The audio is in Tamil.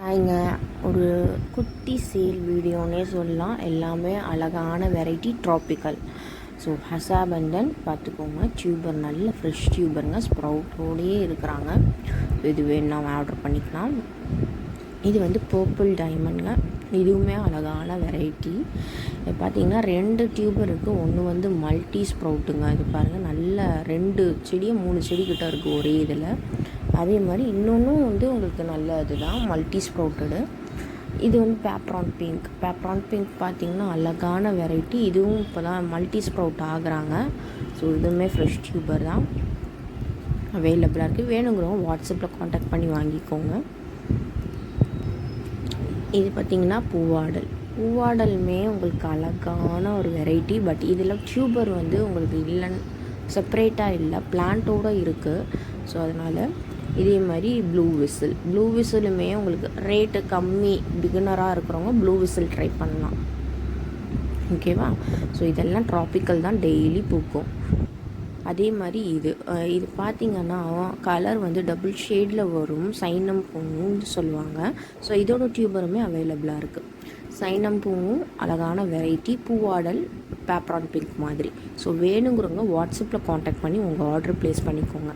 ஹாய்ங்க ஒரு குட்டி சேல் வீடியோன்னே சொல்லலாம். எல்லாமே அழகான வெரைட்டி ட்ராபிக்கல் ஸோ ஹசாபந்தன் பார்த்துக்கோங்க டியூபர் நல்ல ஃப்ரெஷ் டியூபருங்க ஸ்ப்ரவுட்டோடையே இருக்கிறாங்க. இது வேணும்னா ஆர்டர் பண்ணிக்கலாம். இது வந்து பர்பிள் டைமண்ட்ங்க இதுவுமே அழகான வெரைட்டி பார்த்தீங்கன்னா ரெண்டு டியூபர் இருக்குது ஒன்று வந்து மல்டி ஸ்ப்ரவுட்டுங்க இது பாருங்கள் நல்ல ரெண்டு செடியும் மூணு செடி கிட்ட இருக்குது ஒரே இதில். அதே மாதிரி இன்னொன்றும் வந்து உங்களுக்கு நல்ல இதுதான் மல்டி ஸ்ப்ரவுட்டடு இது வந்து பேப்ரான் பிங்க் பேப்ரான் பிங்க் பார்த்தீங்கன்னா அழகான வெரைட்டி இதுவும் இப்போ தான் மல்டி ஸ்ப்ரவுட் ஆகுறாங்க. ஸோ இதுவுமே ஃப்ரெஷ் டியூபர் தான். அவைலபிளாக இருக்குது வேணுங்கிறவங்க வாட்ஸ்அப்பில் காண்டாக்ட் பண்ணி வாங்கிக்கோங்க. இது பார்த்திங்கன்னா பூவாடல். பூவாடலுமே உங்களுக்கு அழகான ஒரு வெரைட்டி பட் இதில் டியூபர் வந்து உங்களுக்கு இல்லைன்னு செப்பரேட்டாக இல்லை. பிளான்ட்டோடு இருக்குது ஸோ அதனால் இதே மாதிரி ப்ளூ விசில் ப்ளூ விசிலுமே உங்களுக்கு ரேட்டு கம்மி பிகினராக இருக்கிறவங்க ப்ளூ விசில் ட்ரை பண்ணலாம். ஓகேவா ஸோ இதெல்லாம் ட்ராபிக்கல் தான் டெய்லி பூக்கும். அதே மாதிரி இது. இது பார்த்திங்கன்னா கலர் வந்து டபுள் ஷேடில் வரும். சைனம் பூன்னு சொல்லுவாங்க. ஸோ இதோட டியூபருமே அவைலபிளாக இருக்குது சைனம் பூவும் அழகான வெரைட்டி பூவாடல் பேப்ரான் பிங்க் மாதிரி. ஸோ வேணுங்கிறவங்க வாட்ஸ்அப்பில் காண்டாக்ட் பண்ணி உங்கள் ஆர்டர் ப்ளேஸ் பண்ணிக்கோங்க.